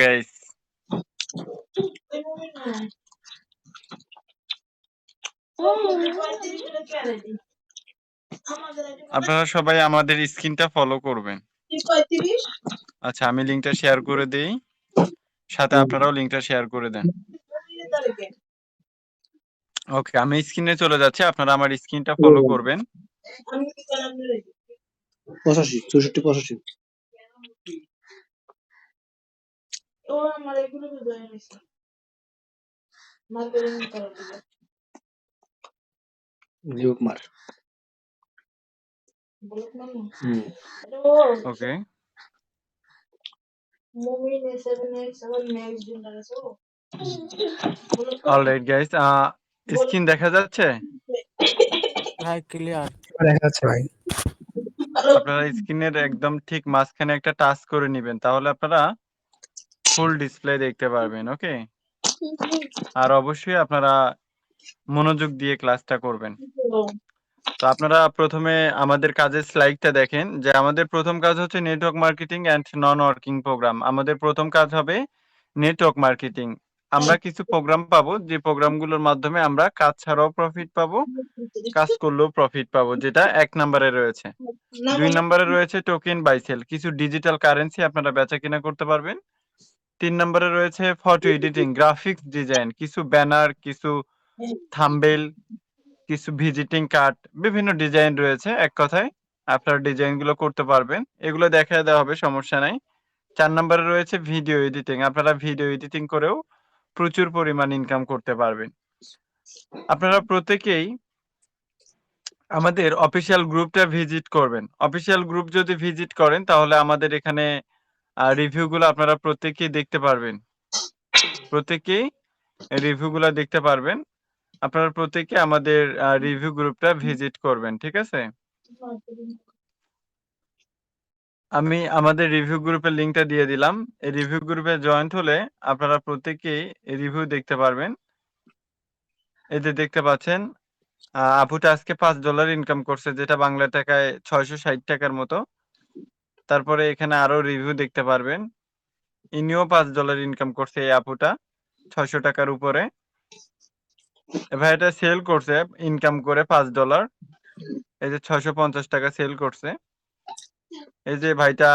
Guys আপনারা সবাই আমাদের স্ক্রিনটা ফলো করবেন। আচ্ছা আমি লিংকটা শেয়ার করে দেই। সাথে আপনারাও লিংকটা শেয়ার করে দেন। ওকে আমি স্ক্রিনে চলে যাচ্ছি। আপনারা আমার স্ক্রিনটা ফলো করবেন? পঁচাশি, চৌষট্টি, পঁচাশি। ও আমার এগুলো নিছে marketing okay. Alright guys screen দেখা যাচ্ছে? ভাই ক্লিয়ার দেখা যাচ্ছে ভাই। আপনারা স্ক্রিনের একদম ঠিক মাঝখানে একটা টাচ করে নেবেন। তাহলে আপনারা ফুল ডিসপ্লে দেখতে পারবেন ওকে আর অবশ্যই আপনারা মনোযোগ দিয়ে ক্লাসটা করবেন। তো আপনারা প্রথমে আমাদের কাজের স্লাইডটা দেখেন যে আমাদের প্রথম কাজ হচ্ছে network marketing and non working program আমাদের প্রথম কাজ হবে নেটওয়ার্ক মার্কেটিং আমরা কিছু প্রোগ্রাম পাবো যে প্রোগ্রামগুলোর মাধ্যমে আমরা কাজ ছাড়াও প্রফিট পাবো কাজ করলেও প্রফিট পাবো যেটা এক নম্বরে রয়েছে। দুই নম্বরে রয়েছে টোকেন বাইসেল কিছু ডিজিটাল কারেন্সি আপনারা বেচা কিনা করতে পারবেন। তিন নম্বরে রয়েছে ফটো এডিটিং গ্রাফিক্স ডিজাইন কিছু ব্যানার কিছু থাম্বেল কিছু ভিজিটিং কার্ড বিভিন্ন ডিজাইন রয়েছে এক কথায়। আপনারা ডিজাইনগুলো করতে পারবেন। এগুলো দেখা দেওয়া হবে সমস্যা নাই। চার নম্বরে রয়েছে ভিডিও এডিটিং আপনারা ভিডিও এডিটিং করেও প্রচুর পরিমাণ ইনকাম করতে পারবেন। আপনারা প্রত্যেকেই আমাদের অফিসিয়াল গ্রুপটা ভিজিট করবেন। অফিসিয়াল গ্রুপ যদি ভিজিট করেন তাহলে আমাদের এখানে রিভিউ গুলো আপনারা প্রত্যেকেই দেখতে পারবেন। প্রত্যেকেই রিভিউ গুলো দেখতে পারবেন। আপনারা প্রত্যেকে আমাদের রিভিউ গ্রুপটা ভিজিট করবেন, ঠিক আছে? আমি আমাদের রিভিউ গ্রুপের লিংকটা দিয়ে দিলাম। এই রিভিউ গ্রুপে জয়েন্ট হলে আপনারা প্রত্যেকেই রিভিউ দেখতে পারবেন। যে দেখতে পাচ্ছেন আপুটা আজকে পাঁচ ডলার ইনকাম করছে, যেটা বাংলা টাকায় ছয়শো ষাট টাকার মতো। তারপরে এখানে আরও রিভিউ দেখতে পারবেন। ইনিও পাঁচ ডলার ইনকাম করছে এই আপুটা, ছয়শো টাকার উপরে। এ ভাইটা সেল করছে ইনকাম করে পাঁচ ডলার এই যে ছয়শো পঞ্চাশ টাকা সেল করছে। এই যে ভাইটা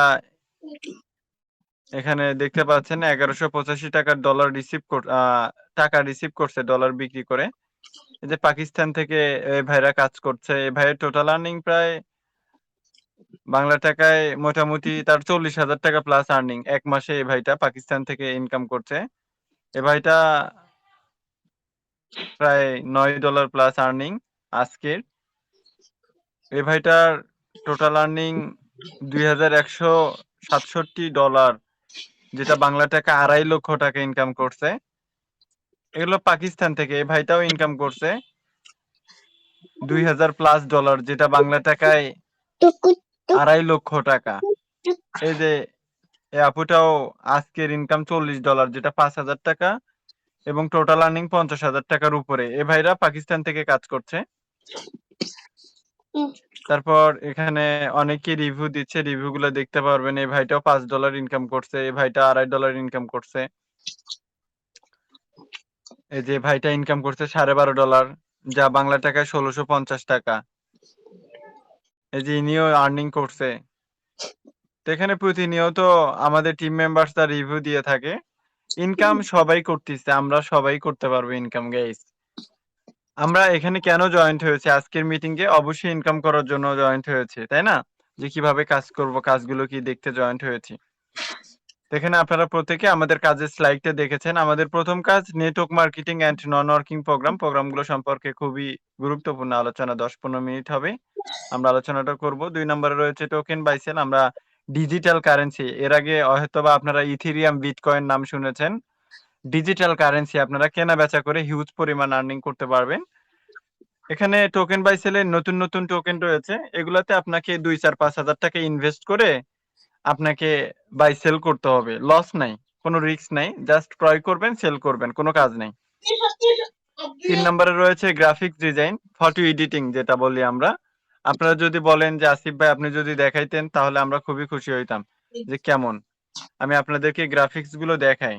এখানে দেখতে পাচ্ছেন, এগারোশো পঁচাশি টাকার ডলার রিসিভ টাকা রিসিভ করছে ডলার বিক্রি করে। এই যে পাকিস্তান থেকে এই ভাইরা কাজ করছে। এই ভাইয়ের টোটাল আর্নিং প্রায় বাংলা টাকায় মোটামুটি তার চল্লিশ হাজার টাকা প্লাস আর্নিং এক মাসে এই ভাইটা পাকিস্তান থেকে ইনকাম করছে। এ ভাইটা প্রায় নয় ডলার প্লাস আর্নিং আজকের। এ ভাইটার টোটাল আর্নিং দুই হাজার একশো সাতষট্টি ডলার যেটা বাংলা টাকা আড়াই লক্ষ টাকা ইনকাম করছে। এগুলো পাকিস্তান থেকে এই ভাইটাও ইনকাম করছে। দুই হাজার প্লাস ডলার যেটা বাংলা টাকায় আড়াই লক্ষ টাকা। এই যে আপুটাও আজকের ইনকাম চল্লিশ ডলার যেটা পাঁচ হাজার টাকা এবং টোটাল আর্নিং পঞ্চাশ হাজার টাকার উপরে। এ ভাইরা পাকিস্তান থেকে কাজ করছে। তারপর এখানে অনেকে রিভিউ দিচ্ছে রিভিউ গুলো দেখতে পারবেন। এই ভাইটাও পাঁচ ডলার ইনকাম করছে এই ভাইটা আড়াই ডলার ইনকাম করছে। এই যে ভাইটা ইনকাম করছে সাড়ে বারো ডলার যা বাংলা টাকায় ষোলোশো পঞ্চাশ টাকা। এই যে ইনিও আর্নিং করছে। এখানে প্রতিনিয়ত আমাদের টিম মেম্বার্স তার রিভিউ দিয়ে থাকে। ইনকাম সবাই করতেছে, আমরা সবাই করতে পারব ইনকাম গাইস আমরা এখানে কেন জয়েন্ট হয়েছে? আজকের মিটিং এ অবশ্যই ইনকাম করার জন্য জয়েন্ট হয়েছে, তাই না? যে কীভাবে কাজ করব, কাজগুলো কি দেখতে জয়েন্ট হয়েছি। এখানে আপনারা প্রত্যেকে আমাদের কাজের স্লাইডটা দেখেছেন। আমাদের প্রথম কাজ network marketing and non working program প্রোগ্রামগুলো সম্পর্কে খুবই গুরুত্বপূর্ণ আলোচনা, দশ পনেরো মিনিট হবে। আমরা আলোচনাটা করব। দুই নম্বরে রয়েছে টোকেন বাইসেল আমরা ডিজিটাল কারেন্সি এর আগে হয়তোবা আপনারা ইথিরিয়াম বিটকয়েন নাম শুনেছেন। ডিজিটাল কারেন্সি আপনারা কেনা বেচা করে হিউজ পরিমাণ আর্নিং করতে পারবেন। এখানে টোকেন বাই সেলের নতুন নতুন টোকেন রয়েছে, এগুলাতে আপনাকে দুই, চার, পাঁচ হাজার টাকা ইনভেস্ট করে আপনাকে বাই সেল করতে হবে। লস নাই, কোনো রিস্ক নাই জাস্ট ক্রয় করবেন সেল করবেন, কোনো কাজ নেই। তিন নম্বরে রয়েছে গ্রাফিক্স ডিজাইন ফটো এডিটিং যেটা বলি আমরা। আপনারা যদি বলেন যে আসিফ ভাই আপনি যদি দেখাইতেন তাহলে আমরা খুবই খুশি হইতাম। যে কেমন? আমি আপনাদেরকে গ্রাফিক্সগুলো দেখাই।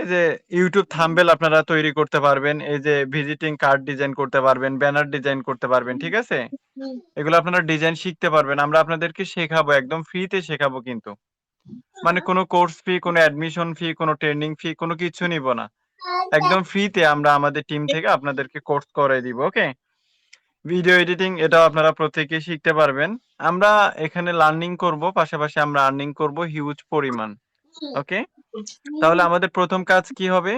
এই যে ইউটিউব থাম্বেল আপনারা তৈরি করতে পারবেন এই যে ভিজিটিং কার্ড ডিজাইন করতে পারবেন ব্যানার ডিজাইন করতে পারবেন ঠিক আছে? এগুলো আপনারা ডিজাইন শিখতে পারবেন আমরা আপনাদেরকে শেখাবো একদম ফ্রিতে শেখাবো কিন্তু। মানে কোনো কোর্স ফি কোনো অ্যাডমিশন ফি কোনো ট্রেনিং ফি কোনো কিছু নিব না। একদম ফ্রিতে আমরা আমাদের টিম থেকে আপনাদেরকে কোর্স করে দিব ওকে ভিডিও এডিটিং এটাও আপনারা প্রত্যেকেই শিখতে পারবেন। আমরা এখানে লার্নিং করব, পাশাপাশি আমরা আর্নিং করব হিউজ পরিমাণ ওকে তাহলে আমাদের প্রথম কাজ কি হবে?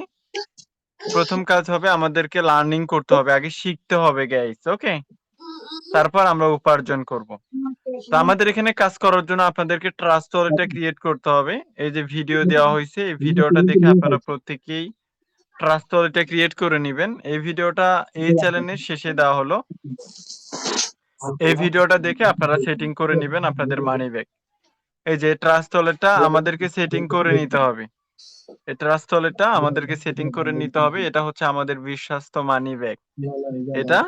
প্রথম কাজ হবে আমাদেরকে লার্নিং করতে হবে, আগে শিখতে হবে গাইস ওকে তারপর আমরা উপার্জন করব। তো আমাদের এখানে কাজ করার জন্য আপনাদেরকে ট্রাস্ট ওয়ালেটটা ক্রিয়েট করতে হবে। এই যে ভিডিও দেওয়া হয়েছে, এই ভিডিওটা দেখে আপনারা প্রত্যেকেই ট্রাস্ট ওয়ালেটটা ক্রিয়েট করে নেবেন। এই ভিডিওটা এই চ্যানেলের শেষে দেওয়া হলো। এই ভিডিওটা দেখে আপনারা সেটিং করে নেবেন আপনাদের মানি ব্যাগ এই যে ট্রাস্ট ওয়ালেটটা আমাদেরকে সেটিং করে নিতে হবে। এই ট্রাস্ট ওয়ালেটটা আমাদেরকে সেটিং করে নিতে হবে। এটা হচ্ছে আমাদের বিশ্বাস্ত মানি ব্যাগ এটা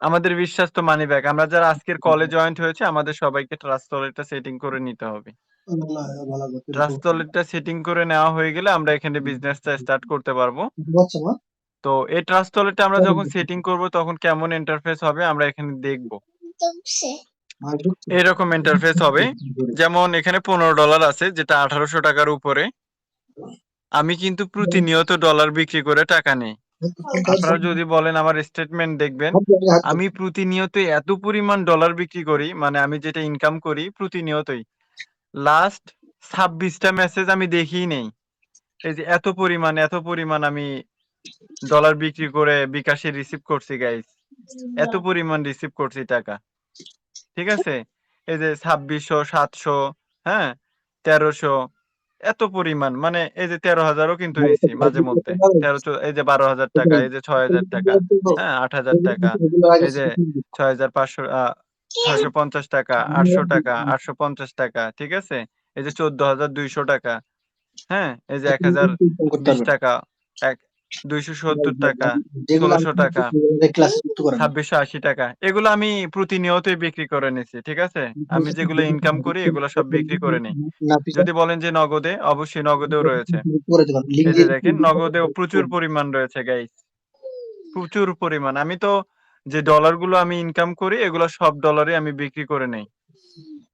আমাদের বিশ্বাস্ত মানি ব্যাগ আমরা যারা আজকের কলে জয়েন্ট হয়েছে আমাদের সবাইকে ট্রাস্ট ওয়ালেটটা সেটিং করে নিতে হবে। ট্রাস্ট ওয়ালেটটা সেটিং করে নেওয়া হয়ে গেলে আমরা এখানে বিজনেসটা স্টার্ট করতে পারব। তো এই ট্রাস্ট ওয়ালেটটা আমরা যখন সেটিং করব তখন কেমন ইন্টারফেস হবে আমরা এখানে দেখব। এরকম ইন্টারফেস হবে। যেমন এখানে পনেরো ডলার আছে যেটা আঠারোশো টাকার উপরে। আমি কিন্তু প্রতিনিয়ত ডলার বিক্রি করে টাকা নেই। আপনারা যদি বলেন আমার স্টেটমেন্ট দেখবেন আমি প্রতিনিয়ত এত পরিমাণ ডলার বিক্রি করি মানে আমি যেটা ইনকাম করি প্রতিনিয়তই। লাস্ট ছাব্বিশটা মেসেজ আমি দেখিই নেই। এই যে এত পরিমাণ এত পরিমাণ আমি ডলার বিক্রি করে বিকাশে রিসিভ করছি গাইস এত পরিমাণ রিসিভ করছি টাকা। ঠিক আছে? এই যে ছাব্বিশশো সাতশো হ্যাঁ? তেরোশো এত পরিমাণ। মানে এই যে তেরো হাজারও কিন্তু নিছি মাঝে মধ্যে। তেরো এই যে বারো হাজার টাকা এই যে ছয় হাজার টাকা হ্যাঁ আট হাজার টাকা এই যে ছয় হাজার পাঁচশো আহ, ছয়শো পঞ্চাশ টাকা আটশো টাকা আটশো পঞ্চাশ টাকা ঠিক আছে? এই যে চোদ্দ হাজার দুইশো টাকা হ্যাঁ? এই যে এক হাজার টাকা এক দুইশো সত্তর টাকা ষোলোশো টাকা ছাব্বিশশো আশি টাকা এগুলো আমি প্রতিনিয়তই বিক্রি করে নিছি ঠিক আছে? আমি যেগুলো ইনকাম করি এগুলো সব বিক্রি করে নিই। যদি বলেন যে নগদে অবশ্যই নগদেও রয়েছে। দেখেন নগদেও প্রচুর পরিমাণ রয়েছে গাইস প্রচুর পরিমাণ। আমি তো যে ডলারগুলো আমি ইনকাম করি, এগুলো সব ডলারে আমি বিক্রি করে নেই।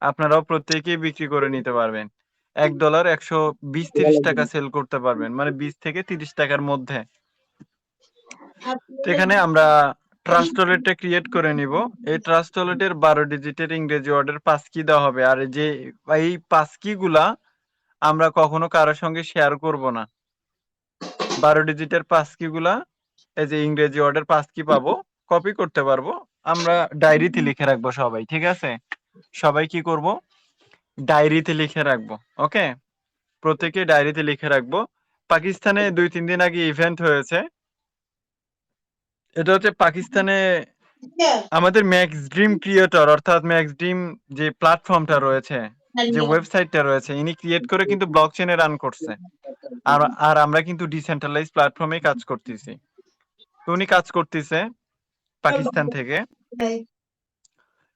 আপনারাও প্রত্যেকেই বিক্রি করে নিতে পারবেন। এক ডলার একশো বিশ তিরিশ টাকা সেল করতে পারবেন মানে বিশ থেকে তিরিশ টাকার মধ্যে। এখানে আমরা ট্রাস্ট ওয়ালেটটা ক্রিয়েট করে নিব। এই ট্রাস্ট ওয়ালেটের বারো ডিজিটের ইংরেজি ওয়ার্ডের পাস কি দেওয়া হবে। আর যে, এই পাস কি গুলা আমরা কখনো কারোর সঙ্গে শেয়ার করব না। বারো ডিজিটের পাস কি গুলা, এই যে ইংরেজি ওয়ার্ডের পাস কি পাবো। কপি করতে পারব। আমরা ডায়েরিতে লিখে রাখব সবাই ঠিক আছে? সবাই কি করব? ডায়েরিতে লিখে রাখব ওকে? প্রত্যেকে ডায়েরিতে লিখে রাখব। পাকিস্তানে দুই তিন দিন আগে ইভেন্ট হয়েছে। এটা হচ্ছে পাকিস্তানে আমাদের ম্যাক্স ড্রিম ক্রিয়েটর অর্থাৎ ম্যাক্স ড্রিম যে প্ল্যাটফর্মটা রয়েছে যে ওয়েবসাইটটা রয়েছে ইনি ক্রিয়েট করে কিন্তু ব্লক চেনে রান করছে। আর আর আমরা কিন্তু ডিসেন্ট্রালাইজ প্ল্যাটফর্মে কাজ করতেছি। তো উনি কাজ করতেছে। পাকিস্তান থেকে।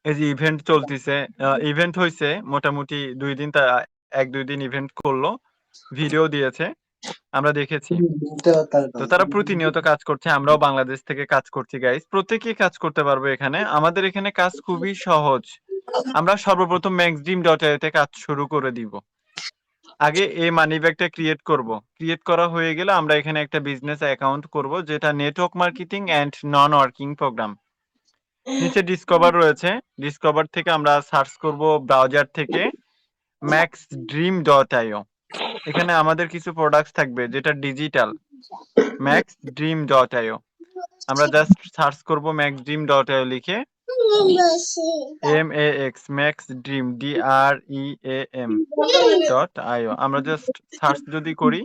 এই যে ইভেন্ট চলতেছে ইভেন্ট হয়েছে মোটামুটি দুই দিন তা এক দুই দিন ইভেন্ট করল ভিডিও দিয়েছে আমরা দেখেছি। তো তারা প্রতিনিয়ত কাজ করছে আমরাও বাংলাদেশ থেকে কাজ করছি গাইস প্রত্যেকেই কাজ করতে পারব এখানে। আমাদের এখানে কাজ খুবই সহজ। আমরা সর্বপ্রথম ম্যাক্সডিম ডট কাজ শুরু করে দিব। আগে এই মানি ব্যাগটা ক্রিয়েট করব। ক্রিয়েট করা হয়ে গেলে আমরা এখানে একটা বিজনেস অ্যাকাউন্ট করব, যেটা network marketing and non working program নিচে ডিসকভার রয়েছে। ডিসকভার থেকে আমরা সার্চ করব ব্রাউজার থেকে ম্যাক্স ড্রিম ডট আইও এখানে আমাদের কিছু প্রোডাক্টস থাকবে, যেটা digital max dream dot IO আমরা জাস্ট সার্চ করব ম্যাক্স ড্রিম ডট আইও লিখে। M A X max dream D R E A M dot আমরা জাস্ট সার্চ যদি করি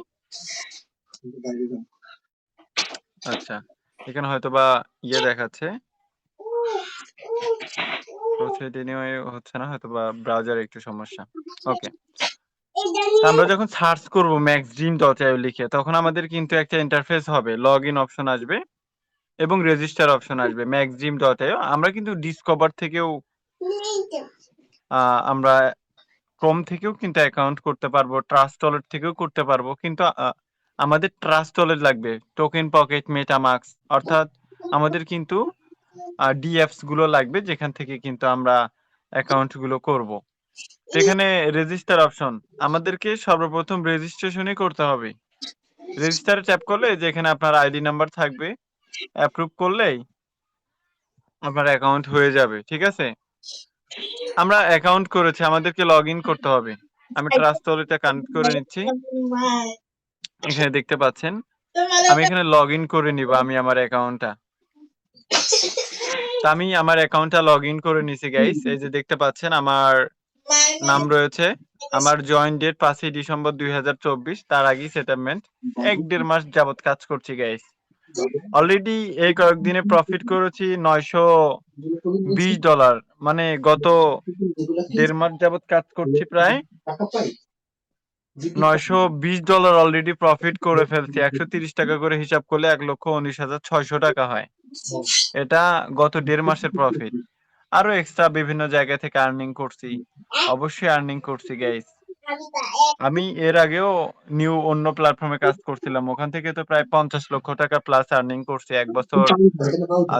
আচ্ছা এখানে হয়তো বা ইয়ে দেখাচ্ছে। হচ্ছে না হয়তো বা ব্রাউজারে একটু সমস্যা। ওকে আমরা যখন সার্চ করব ম্যাক্স ড্রিম ডট লিখে, তখন আমাদের কিন্তু একটা ইন্টারফেস হবে লগ ইন অপশন আসবে। এবং রেজিস্টার অপশন আসবে ম্যাক্সিম ডট আমরা কিন্তু ডিসকভার থেকেও আমরা ক্রোম থেকেও কিন্তু অ্যাকাউন্ট করতে পারব ট্রাস্ট ওয়ালেট থেকেও করতে পারব। কিন্তু আমাদের ট্রাস্ট ওয়ালেট লাগবে টোকেন পকেট মেটা মেটামাক্স অর্থাৎ আমাদের কিন্তু ডিএফসগুলো লাগবে, যেখান থেকে কিন্তু আমরা অ্যাকাউন্টগুলো করব। এখানে রেজিস্টার অপশন আমাদেরকে সর্বপ্রথম রেজিস্ট্রেশনই করতে হবে। রেজিস্টারে ট্যাপ করলে, যেখানে আপনার আইডি নাম্বার থাকবে অ্যাপ্রুভ করলেই আপনার অ্যাকাউন্ট হয়ে যাবে, ঠিক আছে? আমরা অ্যাকাউন্ট করেছি, আমাদেরকে লগ ইন করতে হবে। আমি ট্রাস্ট ওয়ালেটটা কানেক্ট করে নিচ্ছি। এখানে দেখতে পাচ্ছেন, আমি এখানে লগ ইন করে নিব আমি আমার অ্যাকাউন্টটা আমি আমার অ্যাকাউন্টটা লগ ইন করে নিছি গাইস এই যে দেখতে পাচ্ছেন, আমার নাম রয়েছে। আমার জয়েন ডেট পাঁচই ডিসেম্বর দুই হাজার চব্বিশ, তার আগেই সেটেলমেন্ট এক দেড় মাস যাবত কাজ করছি গাইস অলরেডি এই কয়েকদিনে প্রফিট করেছি নয়শো বিশ ডলার মানে গত দেড় মাস যাবত কাজ করছি প্রায় নয়শো বিশ ডলার অলরেডি প্রফিট করে ফেলছি। একশো তিরিশ টাকা করে হিসাব করলে এক লক্ষ উনিশ হাজার ছয়শো টাকা হয়। এটা গত দেড় মাসের প্রফিট আরও এক্সট্রা বিভিন্ন জায়গা থেকে আর্নিং করছি। অবশ্যই আর্নিং করছি গাইস আমি এর আগেও নিউ অন্য প্ল্যাটফর্মে কাজ করছিলাম। ওখান থেকে তো প্রায় পঞ্চাশ লক্ষ টাকা প্লাস আর্নিং করছি এক বছর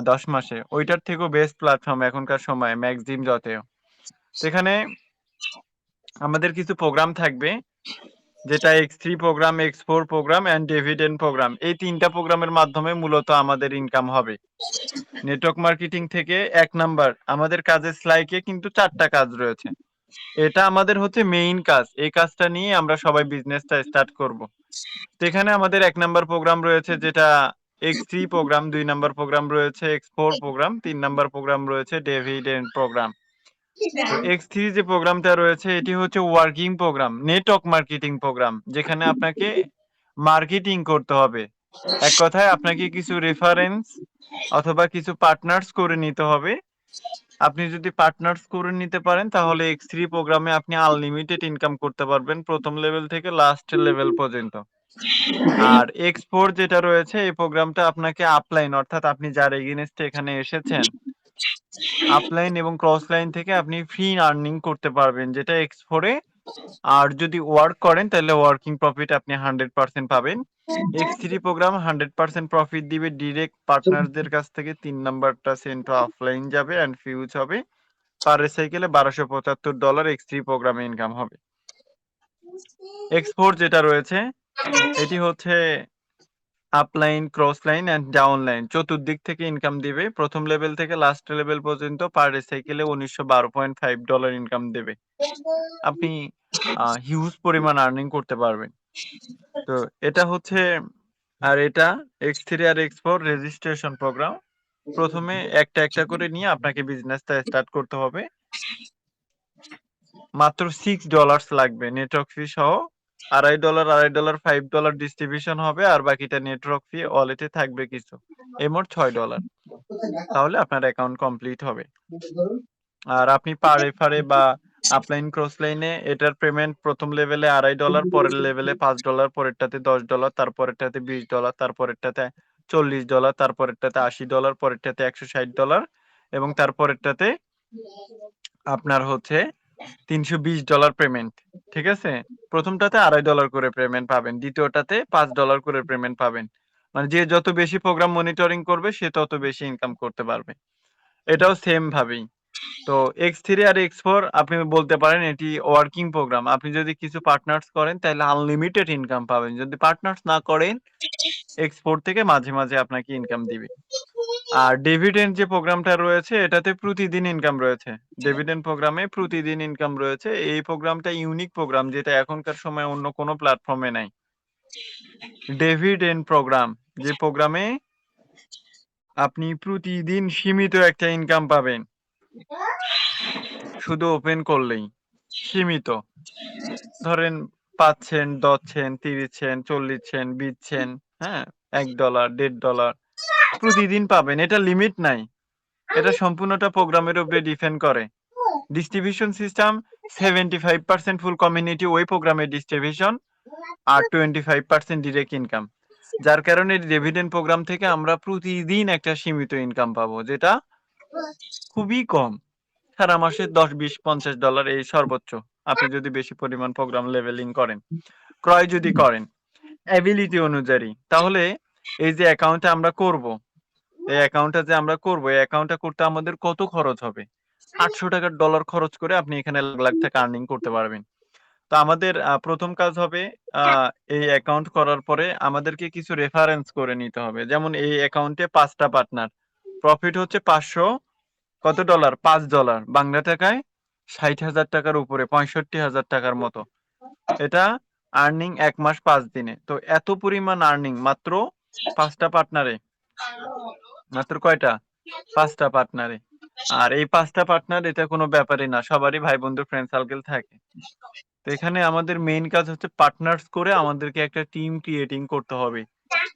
দশ মাসে। ওইটার থেকেও বেস্ট প্ল্যাটফর্ম এখনকার সময় ম্যাক্সিম যতেও। সেখানে আমাদের কিছু প্রোগ্রাম থাকবে, যেটা X three program X four program and dividend program এই তিনটা প্রোগ্রামের মাধ্যমে মূলত আমাদের ইনকাম হবে। নেটওয়ার্ক মার্কেটিং থেকে এক নাম্বার আমাদের কাজের স্লাইকে কিন্তু চারটা কাজ রয়েছে। এটা আমাদের হচ্ছে মেইন কাজ। এই কাজটা নিয়ে আমরা সবাই বিজনেসটা স্টার্ট করব। এখানে আমাদের এক নাম্বার প্রোগ্রাম রয়েছে, যেটা এক্স থ্রি প্রোগ্রাম দুই নাম্বার প্রোগ্রাম রয়েছে এক্স ফোর প্রোগ্রাম তিন নাম্বার প্রোগ্রাম রয়েছে ডেভিডেন্ড প্রোগ্রাম এক্স থ্রি যে প্রোগ্রামটা রয়েছে, এটি হচ্ছে working program network marketing program যেখানে আপনাকে মার্কেটিং করতে হবে। এক কথায় আপনাকে কিছু রেফারেন্স অথবা কিছু পার্টনার্স করে নিতে হবে আপনি যদি পার্টনার্স করে নিতে পারেন, তাহলে এক্স থ্রি প্রোগ্রামে আপনি আনলিমিটেড ইনকাম করতে পারবেন প্রথম লেভেল থেকে লাস্ট লেভেল পর্যন্ত। আর এক্স ফোর যেটা রয়েছে, এই প্রোগ্রামটা আপনাকে আপলাইন অর্থাৎ আপনি যার এগেনস্টে এখানে এসেছেন আপলাইন এবং ক্রস লাইন থেকে আপনি ফ্রি আর্নিং করতে পারবেন, যেটা এক্স ফোরে আর যদি ওয়ার্ক করেন, তাহলে ওয়ার্কিং প্রফিট আপনি হান্ড্রেড পার্সেন্ট পাবেন। X three program hundred percent profit দিবে। ডিরেক্ট পার্টনারদের কাছ থেকে তিন নাম্বারটা সেন্ট অফলাইন যাবে অ্যান্ড ফিউজ হবে। পার সাইকেলে বারোশো পঁচাত্তর ডলার এক্স থ্রি প্রোগ্রামে ইনকাম হবে। এক্স ফোর যেটা রয়েছে, এটি হচ্ছে upline cross line and down line চতুর্দিক থেকে ইনকাম দিবে। প্রথম লেভেল থেকে লাস্ট লেভেল পর্যন্ত পার সাইকেলে উনিশশো বারো পয়েন্ট ফাইভ ডলার ইনকাম দেবে। আপনি হিউজ পরিমাণ আর্নিং করতে পারবেন। তো এটা হচ্ছে, আর এটা এক্স থ্রি আর এক্স ফোর রেজিস্ট্রেশন প্রোগ্রাম প্রথমে একটা একটা করে নিয়ে আপনাকে বিজনেসটা স্টার্ট করতে হবে। মাত্র সিক্স ডলার্স লাগবে। নেটওয়ার্ক ফি সহ আড়াই ডলার আড়াই ডলার ফাইভ ডলার ডিস্ট্রিবিউশন হবে আর বাকিটা নেটওয়ার্ক ফি ওয়ালেটে থাকবে কিছু। এই মোট ছয় ডলার তাহলে আপনার অ্যাকাউন্ট কমপ্লিট হবে। আর আপনি পার রেফারে বা আপলাইন ক্রস লাইনে এটার পেমেন্ট প্রথম লেভেলে আড়াই ডলার পরের লেভেলে পাঁচ ডলার পরেরটাতে দশ ডলার তারপরেরটাতে বিশ ডলার তারপরেরটাতে চল্লিশ ডলার তারপরেরটাতে আশি ডলার পরেরটাতে একশো ষাট ডলার এবং তারপরেরটাতে আপনার হচ্ছে তিনশো বিশ ডলার পেমেন্ট ঠিক আছে? প্রথমটাতে আড়াই ডলার করে পেমেন্ট পাবেন, দ্বিতীয়টাতে পাঁচ ডলার করে পেমেন্ট পাবেন। মানে যে যত বেশি প্রোগ্রাম মনিটরিং করবে, সে তত বেশি ইনকাম করতে পারবে। এটাও সেম ভাবেই। তো এক্স থ্রি আর এক্স ফোর আপনি বলতে পারেন এটি ওয়ার্কিং প্রোগ্রাম আপনি যদি কিছু পার্টনার্স করেন, তাহলে আনলিমিটেড ইনকাম পাবেন। যদি পার্টনার্স না করেন এক্স ফোর থেকে মাঝে মাঝে আপনাকে ইনকাম দিবে। আর ডিভিডেন্ড যে প্রোগ্রামটা রয়েছে, এটাতে প্রতিদিন ইনকাম রয়েছে। ডিভিডেন্ড প্রোগ্রামে প্রতিদিন ইনকাম রয়েছে। এই প্রোগ্রামটা ইউনিক প্রোগ্রাম যেটা এখনকার সময় অন্য কোনো প্ল্যাটফর্মে নাই। ডিভিডেন্ড প্রোগ্রাম যে প্রোগ্রামে আপনি প্রতিদিন সীমিত একটা ইনকাম পাবেন। শুধু ওপেন করলেই, সীমিত। ধরেন পাঁচ সেন্ট দশ সেন্ট তিরিশ সেন্ট চল্লিশ সেন্ট বিশ সেন্ট হ্যাঁ এক ডলার দেড় ডলার প্রতিদিন পাবেন। এটা লিমিট নাই। এটা সম্পূর্ণটা প্রোগ্রামের উপরে ডিপেন্ড করে। Distribution system seventy five percent full community ওই প্রোগ্রামের ডিস্ট্রিবিউশন আর twenty five percent direct income যার কারণে ডিভিডেন্ড প্রোগ্রাম থেকে আমরা প্রতিদিন একটা সীমিত ইনকাম পাবো, যেটা খুবই কম। সারা মাসে দশ, বিশ, পঞ্চাশ ডলার এই সর্বোচ্চ। আপনি যদি বেশি পরিমাণ প্রোগ্রাম লেভেলিং করেন, ক্রয় যদি করেন অ্যাবিলিটি অনুযায়ী, তাহলে এই যে অ্যাকাউন্টটা আমরা করব, এই অ্যাকাউন্টটা যে আমরা করব, এই অ্যাকাউন্টটা করতে আমাদের কত খরচ হবে? আটশো টাকার ডলার খরচ করে আপনি এখানে লাখ লাখ টাকা আর্নিং করতে পারবেন। তো আমাদের প্রথম কাজ হবে এই অ্যাকাউন্ট করার পরে আমাদেরকে কিছু রেফারেন্স করে নিতে হবে। যেমন এই অ্যাকাউন্টে পাঁচটা পার্টনার প্রফিট হচ্ছে পাঁচশো কত ডলার পাঁচ ডলার বাংলা টাকায় ষাট হাজার টাকার উপরে, পঁয়ষট্টি হাজার টাকার মতো। এটা আর্নিং এক মাস পাঁচ দিনে। তো এত পরিমাণ আর্নিং মাত্র পাঁচটা পার্টনারে মাত্র কয়টা? পাঁচটা পার্টনারে আর এই পাঁচটা পার্টনার এটা কোনো ব্যাপারই না। সবারই ভাই বন্ধু ফ্রেন্ড সার্কেল থাকে। তো এখানে আমাদের মেইন কাজ হচ্ছে পার্টনার্স করে আমাদেরকে একটা টিম ক্রিয়েটিং করতে হবে।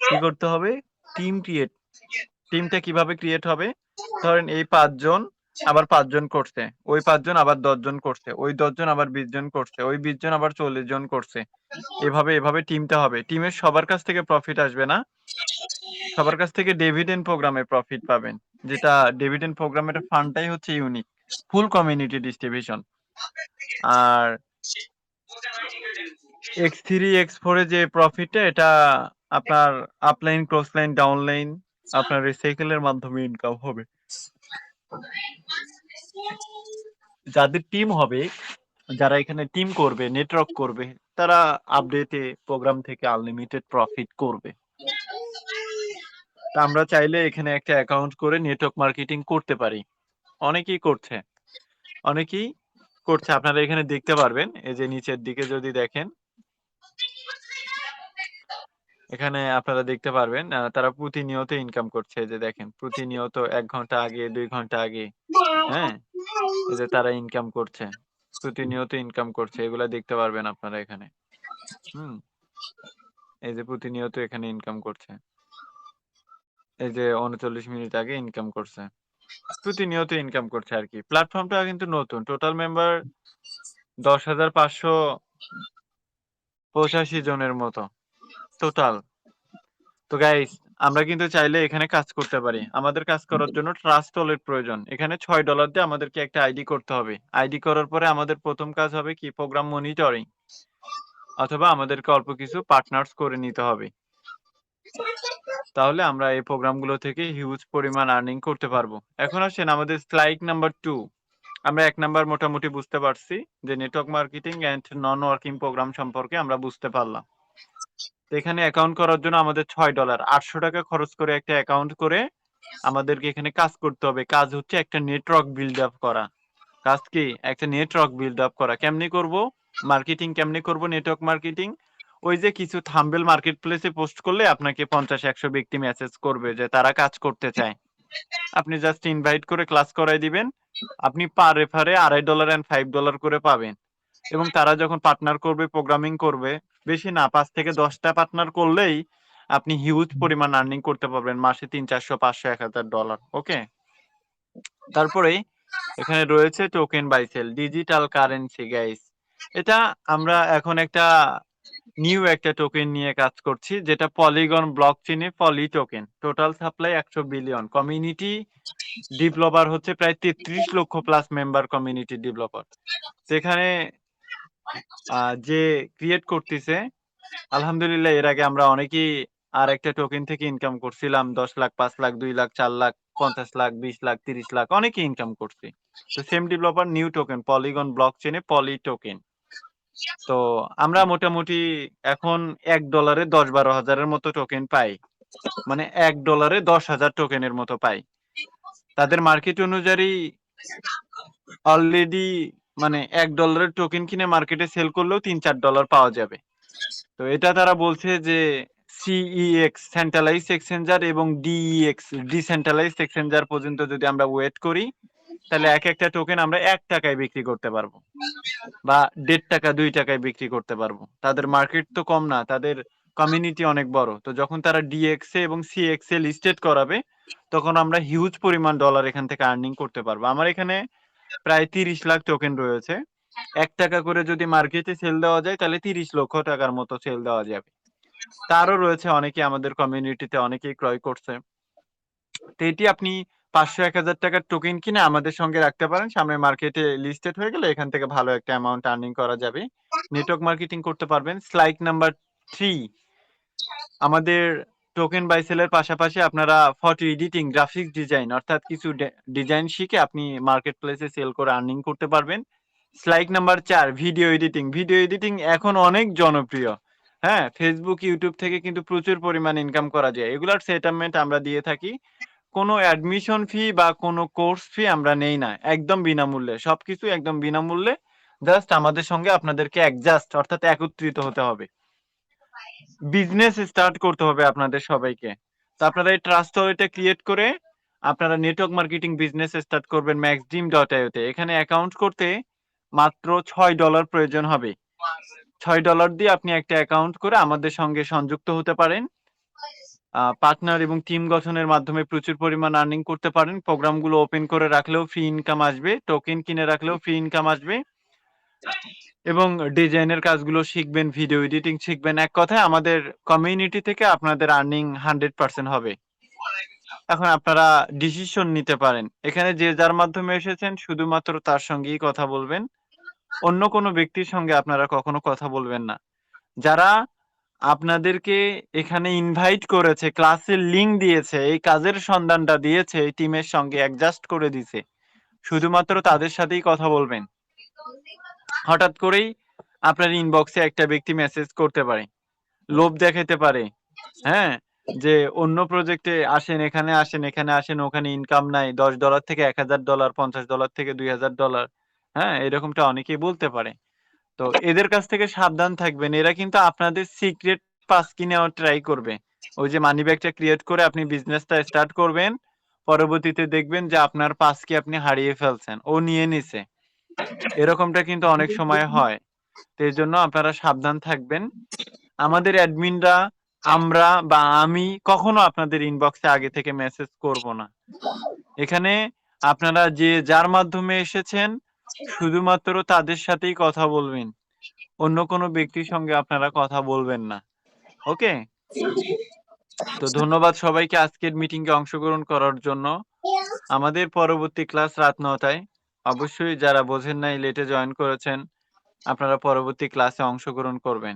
কি করতে হবে? টিম ক্রিয়েট টিমটা কীভাবে ক্রিয়েট হবে? ধরেন এই পাঁচজন আবার পাঁচজন করছে, ওই পাঁচজন আবার দশজন করছে, ওই দশজন আবার বিশ জন করছে, ওই বিশ জন আবার চল্লিশ জন করছে। এভাবে এভাবে টিমটা হবে। টিমের সবার কাছ থেকে প্রফিট আসবে না। সবার কাছ থেকে ডেভিডেন্ড প্রোগ্রামে প্রফিট পাবেন, যেটা ডেভিডেন্ড প্রোগ্রামের ফান্ডটাই হচ্ছে ইউনিক ফুল কমিউনিটি ডিস্ট্রিবিউশন আর এক্স থ্রি এক্স ফোরে যে প্রফিটটা এটা আপনার আপলাইন ক্রসলাইন ডাউনলাইন আপনার রিসাইকেলের মাধ্যমে ইনকাম হবে। যাদের টিম হবে, যারা এখানে টিম করবে নেটওয়ার্ক করবে, তারা আপডেটে প্রোগ্রাম থেকে আনলিমিটেড প্রফিট করবে। তা আমরা চাইলে এখানে একটা অ্যাকাউন্ট করে নেটওয়ার্ক মার্কেটিং করতে পারি। অনেকেই করছে। অনেকেই করছে। আপনারা এখানে দেখতে পারবেন, এই যে নিচের দিকে যদি দেখেন এখানে আপনারা দেখতে পারবেন আহ, তারা প্রতিনিয়ত ইনকাম করছে যে দেখেন প্রতিনিয়ত এক ঘণ্টা আগে দুই ঘণ্টা আগে হ্যাঁ? এই যে তারা ইনকাম করছে প্রতিনিয়ত ইনকাম করছে এগুলা দেখতে পারবেন আপনারা এখানে। হুম? এই যে প্রতিনিয়ত এখানে ইনকাম করছে। এই যে উনচল্লিশ মিনিট আগে ইনকাম করছে। প্রতিনিয়ত ইনকাম করছে আর কি। প্ল্যাটফর্মটা কিন্তু নতুন। টোটাল মেম্বার দশ হাজার পাঁচশো পঁচাশি জনের মতো। টোটাল তো গাইস আমরা কিন্তু চাইলে এখানে কাজ করতে পারি। আমাদের কাজ করার জন্য ট্রাস্ট ওয়ালেট প্রয়োজন। এখানে ছয় ডলার দিয়ে আমাদেরকে একটা আইডি করতে হবে। আইডি করার পরে আমাদের প্রথম কাজ হবে কি? প্রোগ্রাম মনিটরিং অথবা আমাদেরকে অল্প কিছু পার্টনার্স করে নিতে হবে। তাহলে আমরা এই প্রোগ্রামগুলো থেকে হিউজ পরিমাণ আর্নিং করতে পারব। এখন আসেন আমাদের স্লাইড নাম্বার টু আমরা এক নাম্বার মোটামুটি বুঝতে পারছি যে network marketing and non working program সম্পর্কে আমরা বুঝতে পারলাম। এখানে অ্যাকাউন্ট করার জন্য আমাদের ছয় ডলার আটশো টাকা খরচ করে একটা অ্যাকাউন্ট করে আমাদেরকে এখানে কাজ করতে হবে। কাজ হচ্ছে একটা নেটওয়ার্ক বিল্ড আপ করা। কাজ কি? একটা নেটওয়ার্ক বিল্ড আপ করা। কেমনি করব? মার্কেটিং কেমনি করব? নেটওয়ার্ক মার্কেটিং ওই যে কিছু থাম্বেল মার্কেট প্লেসে পোস্ট করলে আপনাকে পঞ্চাশ, একশো ব্যক্তি মেসেজ করবে যে তারা কাজ করতে চায়। আপনি জাস্ট ইনভাইট করে ক্লাস করাই দিবেন। আপনি পার রেফারে আড়াই ডলার অ্যান্ড ফাইভ ডলার করে পাবেন। এবং তারা যখন পার্টনার করবে প্রোগ্রামিং করবে, বেশি না, পাঁচ থেকে দশটা পার্টনার করলেই আপনি হিউজ পরিমাণ আর্নিং করতে পারবেন। মাসে তিন, চারশো, পাঁচশো, এক হাজার ডলার ওকে তারপরে এখানে রয়েছে token buy sell digital currency guys এটা আমরা এখন একটা নিউ একটা টোকেন নিয়ে কাজ করছি, যেটা Polygon blockchain Poly token total supply একশো বিলিয়ন কমিউনিটি ডেভেলপার হচ্ছে প্রায় তেত্রিশ লক্ষ প্লাস মেম্বার কমিউনিটি ডেভেলপার সেখানে যে ক্রিয়েট করতেছে, আলহামদুলিল্লাহ এর আগে আমরা অনেকেই আর একটা টোকেন থেকে ইনকাম করছিলাম, দশ লাখ, পাঁচ লাখ, দুই লাখ, চার লাখ, পঞ্চাশ লাখ, বিশ লাখ, তিরিশ লাখ অনেকে ইনকাম করছি। তো same developer new token Polygon block চেনে পলি টোকেন তো আমরা মোটামুটি এখন এক ডলারে দশ বারো হাজারের মতো টোকেন পাই। মানে এক ডলারে দশ হাজার টোকেনের মতো পাই। তাদের মার্কেট অনুযায়ী অলরেডি মানে এক ডলারের টোকেন কিনে মার্কেটে সেল করলেও তিন চার ডলার পাওয়া যাবে। তো এটা তারা বলছে যে সিইএক্স সেন্ট্রালাইজ এক্সচেঞ্জার এবং ডিইএক্স ডিসেন্ট্রালাইজ এক্সচেঞ্জার পর্যন্ত যদি আমরা ওয়েট করি, তাহলে এক একটা টোকেন আমরা এক টাকায় বিক্রি করতে পারব বা দেড় টাকা, দুই টাকায় বিক্রি করতে পারব। তাদের মার্কেট তো কম না, তাদের কমিউনিটি অনেক বড়। তো যখন তারা ডিএক্স এবং সিএক্স এ লিস্টেড করাবে, তখন আমরা হিউজ পরিমাণ ডলার এখান থেকে আর্নিং করতে পারব। আমার এখানে প্রায় তিরিশ লাখ টোকেন রয়েছে। এক টাকা করে যদি মার্কেটে সেল দেওয়া যায়, তাহলে তিরিশ লক্ষ টাকার মতো সেল দেওয়া যাবে। তারও রয়েছে অনেকে আমাদের কমিউনিটিতে অনেকেই ক্রয় করছে। তো এটি আপনি পাঁচশো এক হাজার টাকার টোকেন কিনে আমাদের সঙ্গে রাখতে পারেন। সামনে মার্কেটে লিস্টেড হয়ে গেলে এখান থেকে ভালো একটা অ্যামাউন্ট আর্নিং করা যাবে। নেটওয়ার্ক মার্কেটিং করতে পারবেন। স্লাইড নাম্বার থ্রি আমাদের টোকেন বাই সেলের পাশাপাশি আপনারা ফটো এডিটিং গ্রাফিক্স ডিজাইন অর্থাৎ কিছু ডিজাইন শিখে আপনি মার্কেট প্লেসে সেল করে আর্নিং করতে পারবেন। স্লাইড নাম্বার চার ভিডিও এডিটিং ভিডিও এডিটিং এখন অনেক জনপ্রিয়। হ্যাঁ ফেসবুক ইউটিউব থেকে কিন্তু প্রচুর পরিমাণ ইনকাম করা যায়। এগুলার সেটেলমেন্ট আমরা দিয়ে থাকি। কোনো অ্যাডমিশন ফি বা কোনো কোর্স ফি আমরা নেই না, একদম বিনামূল্যে। সবকিছু একদম বিনামূল্যে। জাস্ট আমাদের সঙ্গে আপনাদেরকে অ্যাডজাস্ট অর্থাৎ একত্রিত হতে হবে। বিজনেস স্টার্ট করতে হবে আপনাদের সবাইকে। তো আপনারা এই ট্রাস্ট ওয়ালেটে ক্রিয়েট করে আপনারা নেটওয়ার্ক মার্কেটিং বিজনেস স্টার্ট করবেন ম্যাক্সডিম ডট আইওতে এখানে অ্যাকাউন্ট করতে মাত্র ছয় ডলার প্রয়োজন হবে। ছয় ডলার দিয়ে আপনি একটা অ্যাকাউন্ট করে আমাদের সঙ্গে সংযুক্ত হতে পারেন। পার্টনার এবং টিম গঠনের মাধ্যমে প্রচুর পরিমাণ আর্নিং করতে পারেন। প্রোগ্রামগুলো ওপেন করে রাখলেও ফ্রি ইনকাম আসবে। টোকেন কিনে রাখলেও ফ্রি ইনকাম আসবে। এবং ডিজাইনের কাজগুলো শিখবেন, ভিডিও এডিটিং শিখবেন। এক কথায় আমাদের কমিউনিটি থেকে আপনাদের আর্নিং হান্ড্রেড পার্সেন্ট হবে। এখন আপনারা ডিসিশন নিতে পারেন। এখানে যে যার মাধ্যমে এসেছেন, শুধুমাত্র তার সঙ্গেই কথা বলবেন। অন্য কোনো ব্যক্তির সঙ্গে আপনারা কখনো কথা বলবেন না। যারা আপনাদেরকে এখানে ইনভাইট করেছে ক্লাসের লিংক দিয়েছে, এই কাজের সন্ধানটা দিয়েছে, এই টিমের সঙ্গে অ্যাডজাস্ট করে দিছে শুধুমাত্র তাদের সাথেই কথা বলবেন। হঠাৎ করেই আপনার ইনবক্সে একটা ব্যক্তি মেসেজ করতে পারে। লোভ দেখাতে পারে হ্যাঁ? যে অন্য প্রজেক্টে আসেন, এখানে আসেন এখানে আসেন, ওখানে ইনকাম নাই, দশ ডলার থেকে এক হাজার ডলার পঞ্চাশ ডলার থেকে দুই হাজার ডলার হ্যাঁ? এরকমটা অনেকেই বলতে পারে। তো এদের কাছ থেকে সাবধান থাকবেন। এরা কিন্তু আপনাদের সিক্রেট পাস নেওয়ার ট্রাই করবে। ওই যে মানি ব্যাগটা ক্রিয়েট করে আপনি বিজনেসটা স্টার্ট করবেন, পরবর্তীতে দেখবেন যে আপনার পাস কি আপনি হারিয়ে ফেলছেন। ও নিয়ে নিছে। এরকমটা কিন্তু অনেক সময় হয়। তো এই জন্য আপনারা সাবধান থাকবেন। আমাদের অ্যাডমিনরা, আমরা বা আমি কখনো আপনাদের ইনবক্সে আগে থেকে মেসেজ করব না। এখানে আপনারা যে, যার মাধ্যমে এসেছেন, শুধুমাত্র তাদের সাথেই কথা বলবেন। অন্য কোনো ব্যক্তির সঙ্গে আপনারা কথা বলবেন না। ওকে? তো ধন্যবাদ সবাইকে আজকের মিটিং এ অংশগ্রহণ করার জন্য। আমাদের পরবর্তী ক্লাস রাত নটায়। অবশ্যই যারা বোঝেন নাই লেটে জয়েন করেছেন আপনারা পরবর্তী ক্লাসে অংশগ্রহণ করবেন।